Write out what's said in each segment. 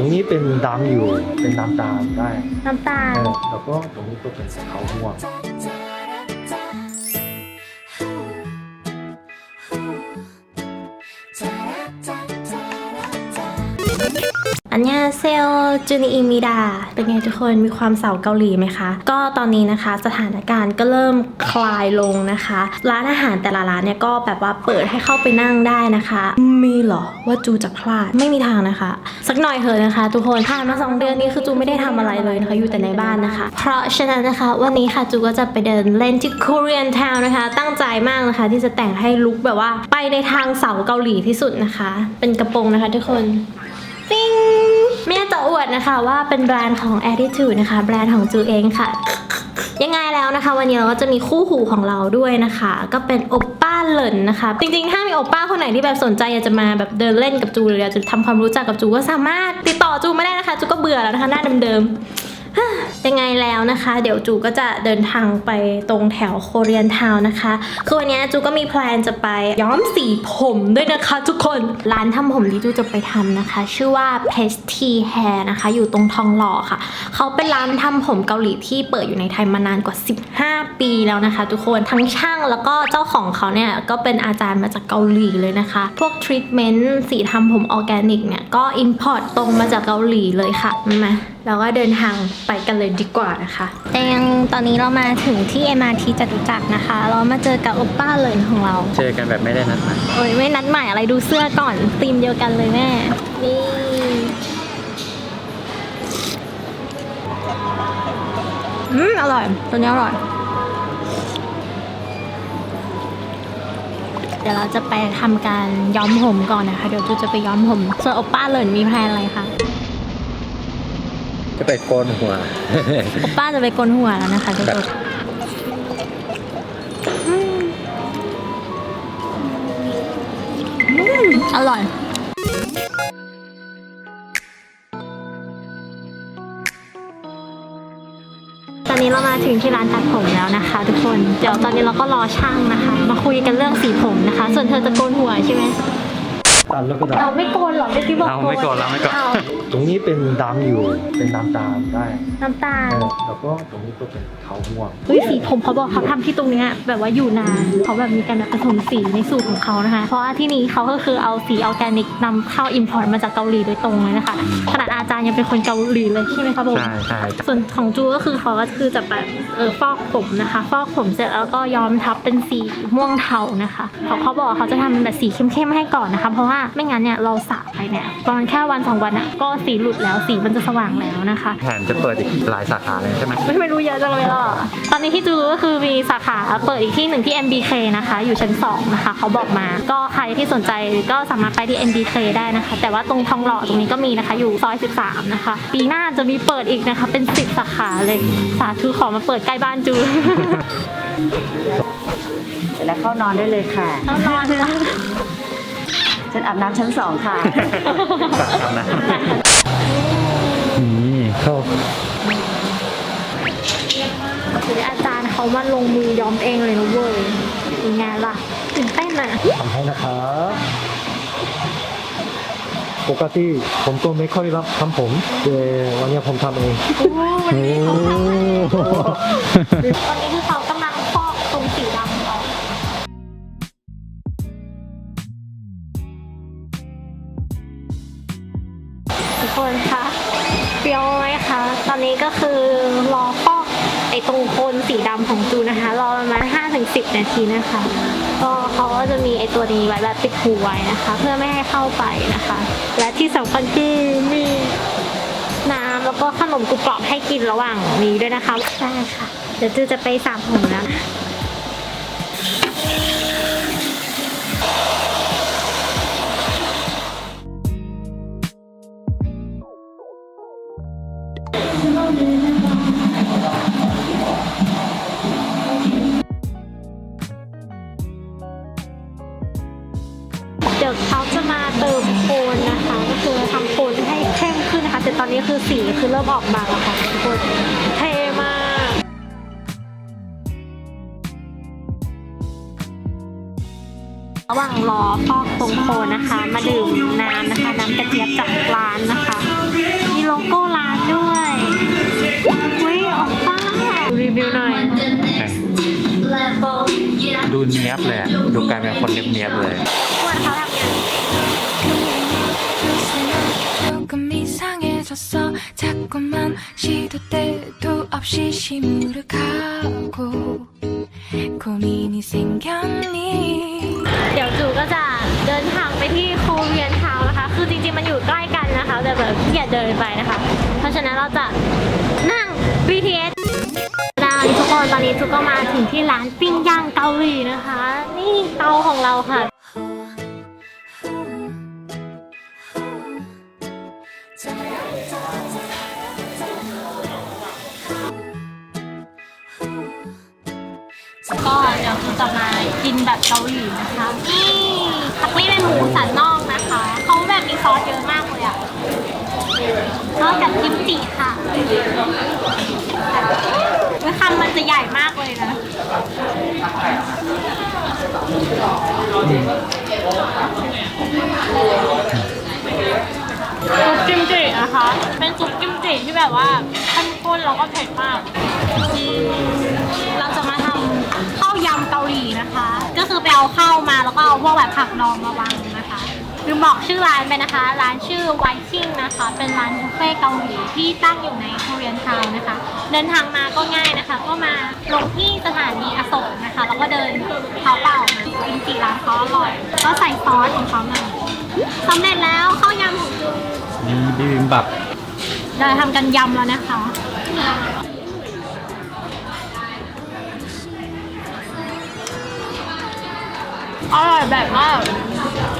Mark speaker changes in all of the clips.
Speaker 1: รงนี้เป็นดำอยู่ เป็นน้ำตาลได้
Speaker 2: น้ำตาล
Speaker 1: เออแล้วก็ตรงนี้ก็เป็นขาวม่วง
Speaker 2: อันนี้เซลจูนิอิมิดา เป็นไงทุกคนมีความเสาเกาหลีไหมคะ ก็ตอนนี้นะคะสถานการณ์ก็เริ่มคลายลงนะคะ ร้านอาหารแต่ละร้านเนี่ยก็แบบว่าเปิดให้เข้าไปนั่งได้นะคะ มีเหรอว่าจูจะพลาดไม่มีทางนะคะ สักหน่อยเถอะนะคะ ทุกคนผ่านมาสองเดือนนี้คือจูไม่ได้ทำอะไรเลยนะคะ อยู่แต่ในบ้านนะคะ เพราะฉะนั้นนะคะ วันนี้ค่ะจูก็จะไปเดินเล่นที่ Korean Town นะคะ ตั้งใจมากนะคะ ที่จะแต่งให้ลุคแบบว่า ไปในทางเสาเกาหลีที่สุดนะคะ เป็นกระโปรงนะคะ ทุกคนปิ้ง ไม่ได้จะอวดนะคะว่าเป็นแบรนด์ของ Attitude นะคะ แบรนด์ของจูเองค่ะ ยังไงแล้วนะคะ วันนี้เราก็จะมีคู่หูของเราด้วยนะคะ ก็เป็นโอปป้าเหลินนะคะ จริงๆ ถ้ามีโอปป้าคนไหนที่แบบสนใจอยากจะมาแบบเดินเล่นกับจูหรืออยากจะทำความรู้จักกับจูก็สามารถติดต่อจูไม่ได้นะคะจูก็เบื่อแล้วนะคะหน้าเดิมๆ ยังไงแล้วนะคะ เดี๋ยวจูก็จะเดินทางไปตรงแถวโคเรียนทาวนะคะ คือวันนี้จูก็มีแพลนจะไปย้อมสีผมด้วยนะคะทุกคน ร้านทำผมที่จูจะไปทำนะคะ ชื่อว่า p a s t y Hair นะคะ อยู่ตรงทองหล่อค่ะ เขาเป็นร้านทำผมเกาหลีที่เปิดอยู่ในไทยมานานกว่า 15 ปีแล้วนะคะ ทุกคนทั้งช่างแล้วก็เจ้าของเขาเนี่ยก็เป็นอาจารย์มาจากเกาหลีเลยนะคะ พวกทรีทเมนต์สีทำผมออร์แกนิกเนี่ยก็อิ p พอร์ตตรงมาจากเกาหลีเลยค่ะมาเราก็เดินทางไปกันเลยดีกว่านะคะ แต่ยังตอนนี้เรามาถึงที่ MRT จตุจักรนะคะ เรามาเจอกับโอปป้าเลยของเรา
Speaker 1: เจอกันแบบไม่ได้นัดหมาย
Speaker 2: โอ้ยไม่นัดหมายอะไรดูเสื้อก่อนธีมเดียวกันเลยแม่ นี่ อืมอร่อย ตัวนี้อร่อย เดี๋ยวเราจะไปทำการย้อมผมก่อนนะคะ เดี๋ยวจูจะไปย้อมผม ส่วนโอป้าเหลินมีแพลนอะไรคะ
Speaker 1: จะไปโกนหัว
Speaker 2: โอป้าจะไปโกนหัวแล้วนะคะทุก
Speaker 1: แบ
Speaker 2: ค
Speaker 1: บ
Speaker 2: นอืมอืมอร่อย ตอนนี้เรามาถึงที่ร้านตัดผมแล้วนะคะ ทุกคน เดี๋ยวตอนนี้เราก็รอช่างนะคะ มาคุยกันเรื่องสีผมนะคะ ส่วนเธอจะโกนหัวใช่ไหม
Speaker 1: ตัดแล้วก็ดั
Speaker 2: เรา
Speaker 1: บ
Speaker 2: ไม่โกนหรอกไม่คิดบอก
Speaker 1: เอาไม่โกนเราไม่โกน
Speaker 2: เอา
Speaker 1: ตรงนี้เป็นดำอยู่ เป็นน้ำตาลได้
Speaker 2: น้ำตา
Speaker 1: เอ
Speaker 2: ล
Speaker 1: อแล้วก็ตรงนี้ก็เป็นขาวม่วง
Speaker 2: เฮ้ยสีผมเขาบอกเขาทำที่ตรงเนี้ยแบบว่าอยู่นานเขาแบบมีการแบบผสมสีในสูตรของเขานะคะ เพราะว่าที่นี้เขาก็คือเอาสีออร์แกนิกนำเข้าอิมพอร์ตมาจากเกาหลีโดยตรงเลยนะคะขนาดอาจารย์ยังเป็นคนเกาหลีเลยใช่ไหมคะผม
Speaker 1: ใช่ใช่
Speaker 2: ส่วนของจูก็คือเขาก็คือจะแบบเออฟอกผมนะคะ ฟอกผมเสร็จแล้วก็ย้อมทับเป็นสีม่วงเทานะคะเขาเขาบอกว่าเขาจะทำแบบสีเข้มๆให้ก่อนนะคะ เพราะว่าไม่งั้นเนี่ยเราสระไปเนี่ยประมาณแค่วันสองวันอะก็สีหลุดแล้วสีมันจะสว่างแล้วนะคะ
Speaker 1: แผนจะเปิดอีกหลายสาขาเลยใช่ไหม
Speaker 2: ไม่ไม่รู้เยอะจังเลยอะตอนนี้ที่จูรู้ก็คือมีสาขาเปิดอีกที่หนึ่งที่ MBK นะคะ อยู่ชั้น2นะคะเขาบอกมาก็ใครที่สนใจก็สามารถไปที่ MBK ได้นะคะ แต่ว่าตรงทองหล่อตรงนี้ก็มีนะคะอยู่ซอย 13 นะคะ ปีหน้าจะมีเปิดอีกนะคะ เป็น 10 สาขาเลยสาธุขอมาเปิดใกล้บ้านจู
Speaker 3: เสร็จแล้วเข้านอนได้เลยค่ะ
Speaker 2: ต้องนอนนะ
Speaker 3: ฉันอาบน้ำชั้นสองค่ะ
Speaker 1: ฝากทำนะ นี่เข้า
Speaker 2: คืออาจารย์เขามาลงมือย้อมเองเลยนะเว้ยเป็นไงล่ะตื่นเต้นอะ
Speaker 1: ทำให้นะครับปกติผมก็ไม่ค่อยรับทำผมแต่วันนี้ผมทำเอง
Speaker 2: โอ้วันนี้เขาทำให้ตอนนี้คือเขา คนคะเปรียวไหมคะ ตอนนี้ก็คือรอฟอกไอตรงโคนสีดำของจูนะคะ รอประมาณ5ถึง10 นาทีนะคะ ก็เขาก็จะมีไอตัวนี้ไว้แบบปิดหูไว้นะคะ เพื่อไม่ให้เข้าไปนะคะ และที่สำคัญคือมีน้ำแล้วก็ขนมกรุบกรอบให้กินระหว่างนี้ด้วยนะคะใช่ค่ะ เดี๋ยวจูจะไปสระผมแล้ว เดี๋ยวเขาจะมาเติมโคนนะคะ ก็คือทำโคนให้เข้มขึ้นนะคะ แต่ตอนนี้คือสีคือเริ่มออกมาแล้วค่ะทุกคนเท่มากระหว่างรอฟอกตรงโคนนะคะ มาดื่มน้ำนะคะ น้ำกระเจี๊ยบจากร้านนะคะ
Speaker 4: โลโก้ร้านด้วยเว้ย
Speaker 2: ออกป้ารีวิวหน่
Speaker 5: อย ดู
Speaker 2: เนี้ยบเลยดูกายเป็นคนเนี้ยบเลยเเดี๋ยวจูก็จะ แต่แบบขี้เกียจเดินไปนะคะ เพราะฉะนั้นเราจะนั่ง BTS ได้ทุกคนตอนนี้ทุกก็มาถึงที่ร้านปิ้งย่างเกาหลีนะคะ นี่เตาของเราค่ะก็เดี๋ยวคือจะมากินแบบเกาหลีนะคะนี่ตักนี่เป็นหมูสันนอกนะคะ เขาแบบมีซอสเยอะมาก เลยอะนอกจากกิมจิค่ะแล้วคำมันจะใหญ่มากเลยนะ ซุปกิมจินะคะ เป็นซุปกิมจิที่แบบว่าเข้มข้นแล้วก็เผ็ดมากอืมเราจะมาทำข้าวยำเกาหลีนะคะ ก็คือไปเอาข้าวมาแล้วก็เอาพวกแบบผักดองมาวางนะคะ ลืมบอกชื่อร้านไปนะคะ ร้านชื่อไวคิงนะคะ เป็นร้านบุฟเฟ่เกาหลีที่ตั้งอยู่ในโคเรียนทาวน์นะคะ เดินทางมาก็ง่ายนะคะ ก็มาลงที่สถานีอโศกนะคะ แล้วก็เดินเท้าเปล่ามากิมจิร้านเขาอร่อย ก็ใส่ซอสของเขามาสำเร็จแล้วข้าวยำของจู
Speaker 4: นี่บิบิมบับ
Speaker 2: เราทำกันยำแล้วนะคะ อร่อยแบบว่า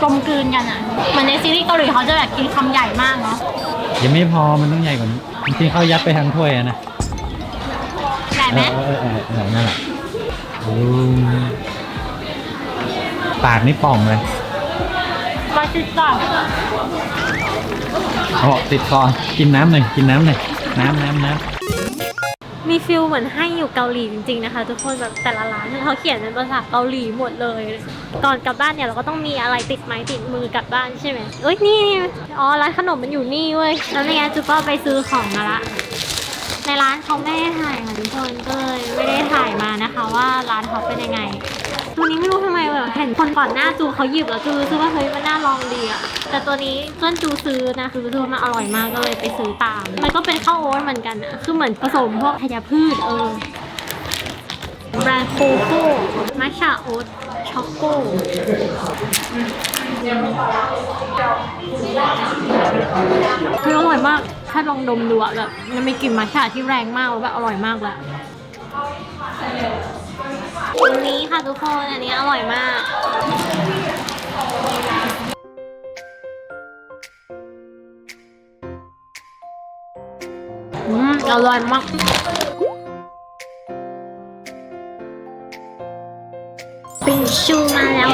Speaker 2: กลมกลืนกันอะเหมือนในซีรีส์เกาหลีเขาจะแบบกินคำใหญ่มากเนาะ
Speaker 4: ยังไม่พอมันต้องใหญ่กว่านี้จริงๆเขายัดไปทั้งถ้วยอะนะ
Speaker 2: ใหญ่ไหม
Speaker 4: เออเออเออเออนั่นแหละอืมปากนี่ป่องเลย
Speaker 2: มาติดต่อ
Speaker 4: โอ้ติดคอกินน้ำหน่อยกินน้ำหน่อยน้ำน้ำน้
Speaker 2: มีฟิลเหมือนให้อยู่เกาหลีจริงๆนะคะ ทุกคนแบบแต่ละร้านเขาเขียนเป็นภาษาเกาหลีหมดเลย ก่อนกลับบ้านเนี่ยเราก็ต้องมีอะไรติดไม้ติดมือกลับบ้านใช่ไหมเอ้ยนี่นี่อ๋อร้านขนมมันอยู่นี่เว้ยแล้วไม่งั้นจูก็ไปซื้อของมาละในร้านเขาไม่ได้ถ่ายค่ะทุกคนก็เลยไม่ได้ถ่ายมานะคะ ว่าร้านเขาเป็นยังไงตัวนี้ไม่รู้ทำไมแบบเห็นคนก่อนหน้าจูเขาหยิบแล้วจูรู้สึกว่าเฮ้ยมันน่าลองดีอะแต่ตัวนี้เพื่อนจูซื้อนะคือดูมันอร่อยมากก็เลยไปซื้อตาม มันก็เป็นข้าวโอ๊ตเหมือนกันอะคือเหมือนผสมพวกธัญพืชเออแบรนด์โคโค่ มัชชาโอ๊ตช็อกโก้คืออร่อยมาก ถ้าลองดมดูอะแบบมันมีกลิ่นมัชชาที่แรงมากแล้วแบบอร่อยมากเลยอันนี้ค่ะทุกคน อันนี้อร่อยมากอืมอร่อยมาก ชูมาแล้ว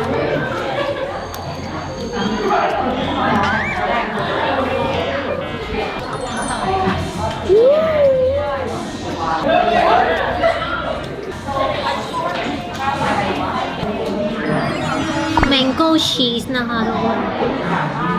Speaker 2: แมงโก้ชีสนะคะทุกคน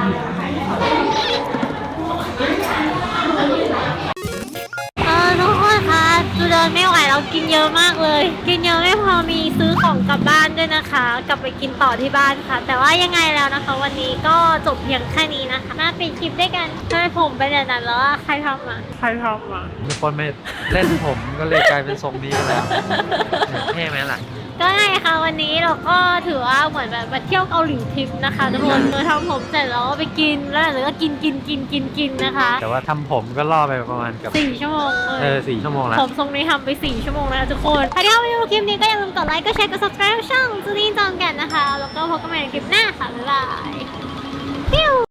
Speaker 2: นไม่ไหวเรากินเยอะมากเลย กินเยอะไม่พอมีซื้อของกลับบ้านด้วยนะคะ กลับไปกินต่อที่บ้านค่ะ แต่ว่ายังไงแล้วนะคะ วันนี้ก็จบเพียงแค่นี้นะคะมาปิดคลิปด้วยกันทำไมผมเป็นแบบนั้นแล้วอะใครทำอะใครทำอะำ
Speaker 4: มีคนไม่เล่นผมก็เลยกลายเป็นทรงนี้ไปแล้วเท่ไหมล่ะ
Speaker 2: ก็ไงคะวันนี้เราก็ถือว่าเหมือนแบบมาเที่ยวเกาหลีทริปนะคะทุกคนโดยทำผมเสร็จแล้วก็ไปกินแล้วหลังจากนั้นก็กินกินกินกินกินนะคะ
Speaker 4: แต่ว่าทำผมก็ล่อไปประมาณเกับ
Speaker 2: สี่ชั่วโมงเล
Speaker 4: เอยอสี่ชั่วโมงแล้ว
Speaker 2: ผมทรงนี้ทำไปสี่ชั่วโมงแล้วนะทุกคนถ้าที่ชอบวิดีโอคลิปนี้ก็อย่าลืมกดไลค์กดแชร์กด subscribe ช่องจูนี่จองกันนะคะ แล้วก็พบกันใหม่ในคลิปหน้าค่ะบ๊ายบายปิ้ว